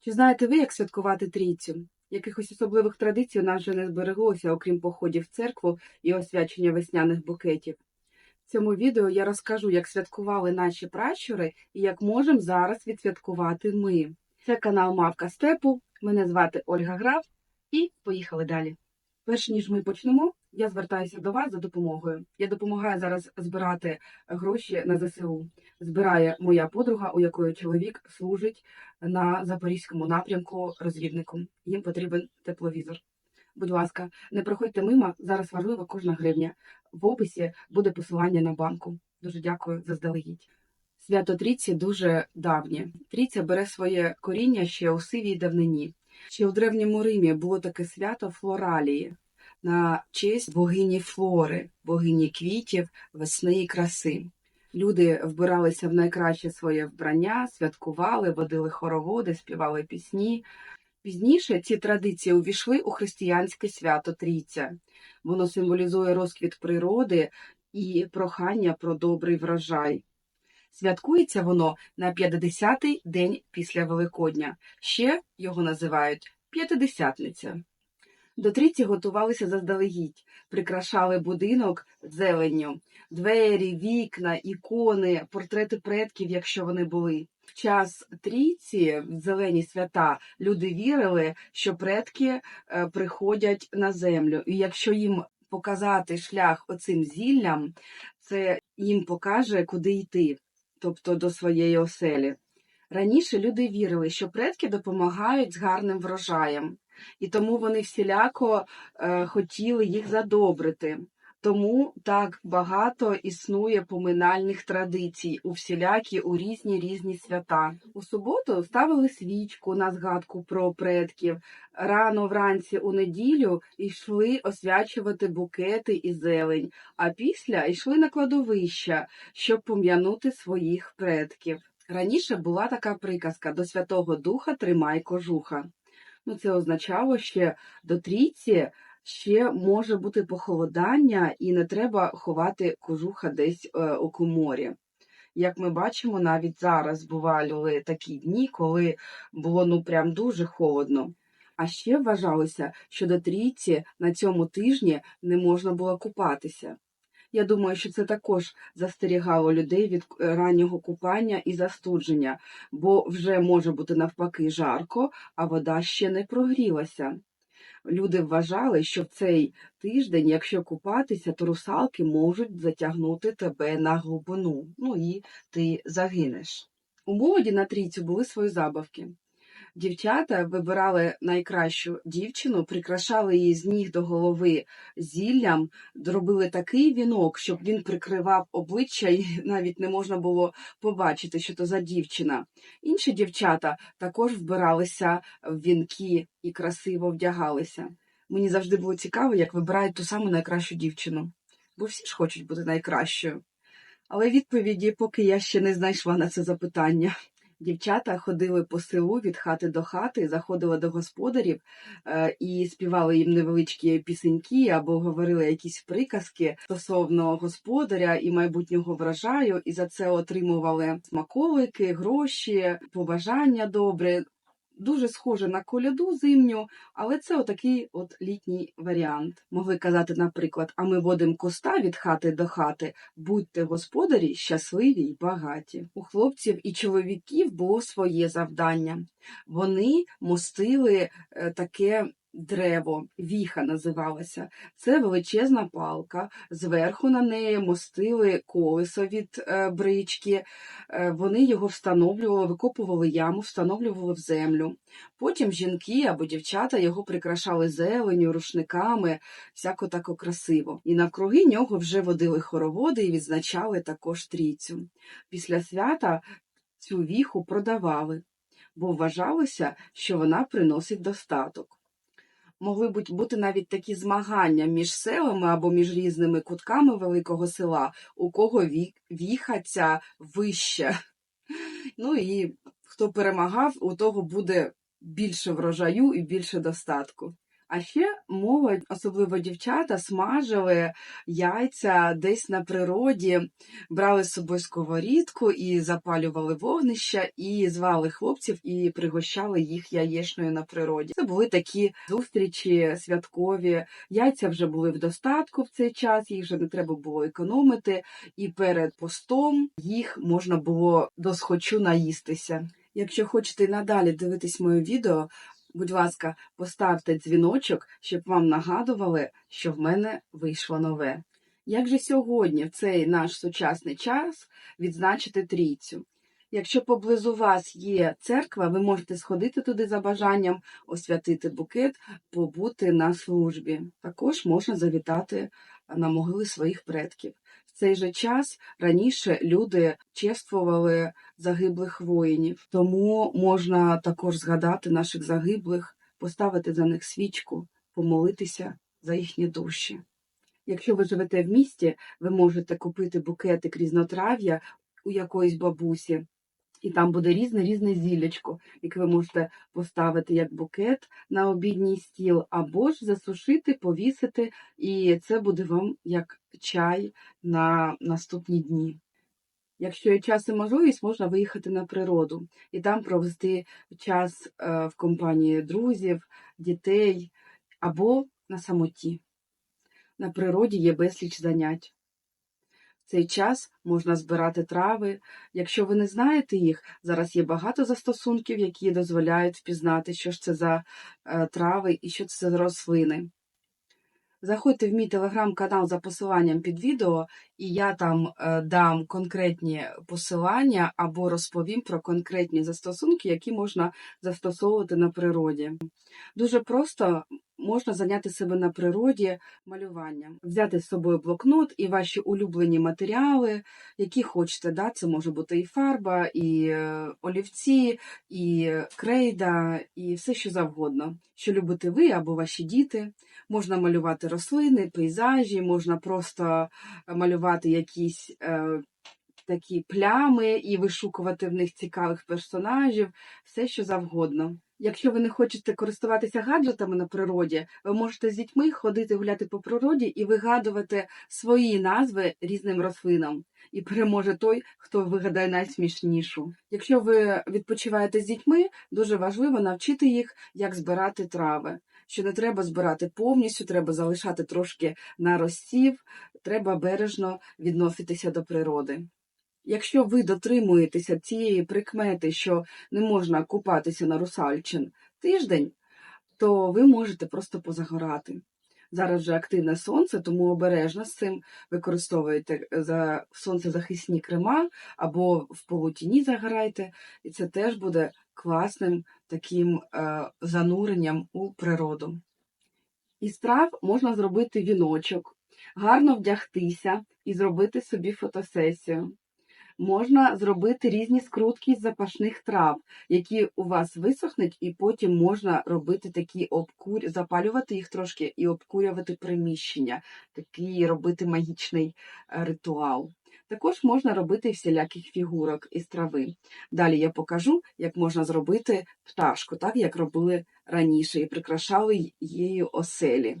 Чи знаєте ви, як святкувати трійцю? Якихось особливих традицій у нас вже не збереглося, окрім походів в церкву і освячення весняних букетів. В цьому відео я розкажу, як святкували наші пращури і як можемо зараз відсвяткувати ми. Це канал Мавка Степу. Мене звати Ольга Граф, і поїхали далі. Перш ніж ми почнемо, я звертаюся до вас за допомогою. Я допомагаю зараз збирати гроші на ЗСУ. Збирає моя подруга, у якої чоловік служить на запорізькому напрямку розвідником. Їм потрібен тепловізор. Будь ласка, не проходьте мимо. Зараз важлива кожна гривня. В описі буде посилання на банку. Дуже дякую заздалегідь. Свято Трійці дуже давнє. Трійця бере своє коріння ще у сивій давнині. Ще у древньому Римі було таке свято Флоралії на честь богині Флори, богині квітів, весни і краси. Люди вбиралися в найкраще своє вбрання, святкували, водили хороводи, співали пісні. Пізніше ці традиції увійшли у християнське свято Трійця. Воно символізує розквіт природи і прохання про добрий врожай. Святкується воно на 50-й день після Великодня. Ще його називають П'ятидесятниця. До трійці готувалися заздалегідь, прикрашали будинок зеленню, двері, вікна, ікони, портрети предків, якщо вони були. В час трійці, в зелені свята, люди вірили, що предки е, приходять на землю, і якщо їм показати шлях оцим зіллям, це їм покаже, куди йти, тобто до своєї оселі. Раніше люди вірили, що предки допомагають з гарним врожаєм, і тому вони всіляко е, хотіли їх задобрити. Тому так багато існує поминальних традицій у всілякі у різні різні свята. У суботу ставили свічку на згадку про предків. Рано вранці у неділю йшли освячувати букети і зелень, а після йшли на кладовища, щоб пом'янути своїх предків. Раніше була така приказка до Святого Духа тримай кожуха. Ну, це означало, що до трійці ще може бути похолодання, і не треба ховати кожуха десь е, у коморі. Як ми бачимо, навіть зараз бували такі дні, коли було ну прям дуже холодно. А ще вважалося, що до трійці на цьому тижні не можна було купатися. Я думаю, що це також застерігало людей від е, раннього купання і застудження, бо вже може бути навпаки жарко, а вода ще не прогрілася. Люди вважали, що в цей тиждень, якщо купатися, то русалки можуть затягнути тебе на глибину, ну і ти загинеш. У молоді на трійцю були свої забавки. Дівчата вибирали найкращу дівчину, прикрашали її з ніг до голови зіллям, робили такий вінок, щоб він прикривав обличчя, і навіть не можна було побачити, що то за дівчина. Інші дівчата також вбиралися в вінки і красиво вдягалися. Мені завжди було цікаво, як вибирають ту саму найкращу дівчину, бо всі ж хочуть бути найкращою. Але відповіді поки я ще не знайшла на це запитання. Дівчата ходили по селу від хати до хати, заходили до господарів е, і співали їм невеличкі пісеньки або говорили якісь приказки стосовно господаря і майбутнього врожаю, і за це отримували смаколики, гроші, побажання добре. Дуже схоже на коляду зимню, але це отакий от літній варіант. Могли казати, наприклад, а ми водимо коста від хати до хати, будьте господарі щасливі й багаті. У хлопців і чоловіків було своє завдання. Вони мостили е, таке древо, віха називалася. Це величезна палка. Зверху на неї мостили колесо від е, брички. Е, вони його встановлювали, викопували яму, встановлювали в землю. Потім жінки або дівчата його прикрашали зеленю, рушниками, всяко тако красиво. І навкруги нього вже водили хороводи і відзначали також трійцю. Після свята цю віху продавали, бо вважалося, що вона приносить достаток. Могли бути, навіть такі змагання між селами або між різними кутками великого села, у кого віха ця вища. Ну і хто перемагав, у того буде більше врожаю і більше достатку. А ще молодь, особливо дівчата, смажили яйця десь на природі, брали з собою сковорідку і запалювали вогнища, і звали хлопців і пригощали їх яєчною на природі. Це були такі зустрічі святкові. Яйця вже були в достатку в цей час, їх вже не треба було економити, і перед постом їх можна було досхочу наїстися. Якщо хочете надалі дивитись моє відео, будь ласка, поставте дзвіночок, щоб вам нагадували, що в мене вийшло нове. Як же сьогодні, в цей наш сучасний час, відзначити трійцю? Якщо поблизу вас є церква, ви можете сходити туди за бажанням, освятити букет, побути на службі. Також можна завітати на могили своїх предків. В цей же час раніше люди чествували загиблих воїнів, тому можна також згадати наших загиблих, поставити за них свічку, помолитися за їхні душі. Якщо ви живете в місті, ви можете купити букетик різнотрав'я у якоїсь бабусі, і там буде різне різне зіллячко, яке ви можете поставити як букет на обідній стіл, або ж засушити, повісити, і це буде вам як чай на наступні дні. Якщо є час і можливість, можна виїхати на природу і там провести час е, в компанії друзів, дітей або на самоті. На природі є безліч занять. Цей час можна збирати трави. Якщо ви не знаєте їх, зараз є багато застосунків, які дозволяють впізнати, що ж це за е, трави і що це за рослини. Заходьте в мій телеграм-канал за посиланням під відео, і я там е, дам конкретні посилання або розповім про конкретні застосунки, які можна застосовувати на природі. Дуже просто можна зайняти себе на природі малюванням, взяти з собою блокнот і ваші улюблені матеріали, які хочете. Да? Це може бути і фарба, і е, олівці, і крейда, і все, що завгодно. Що любите ви або ваші діти. Можна малювати рослини, пейзажі, можна просто малювати якісь е, такі плями і вишукувати в них цікавих персонажів, все що завгодно. Якщо ви не хочете користуватися гаджетами на природі, ви можете з дітьми ходити гуляти по природі і вигадувати свої назви різним рослинам. І переможе той, хто вигадає найсмішнішу. Якщо ви відпочиваєте з дітьми, дуже важливо навчити їх, як збирати трави. Що не треба збирати повністю, треба залишати трошки на розсів, треба бережно відноситися до природи. Якщо ви дотримуєтеся цієї прикмети, що не можна купатися на русальчин тиждень, то ви можете просто позагорати. Зараз вже активне сонце, тому обережно з цим використовуєте за сонцезахисні крема або в полутіні загорайте, і це теж буде класним таким е, зануренням у природу. Із трав можна зробити віночок, гарно вдягтися і зробити собі фотосесію. Можна зробити різні скрутки з запашних трав, які у вас висохнуть, і потім можна робити такі обкурь, запалювати їх трошки і обкурювати приміщення, такий робити магічний е, ритуал. Також можна робити всіляких фігурок із трави. Далі я покажу, як можна зробити пташку, так як робили раніше, і прикрашали її оселі.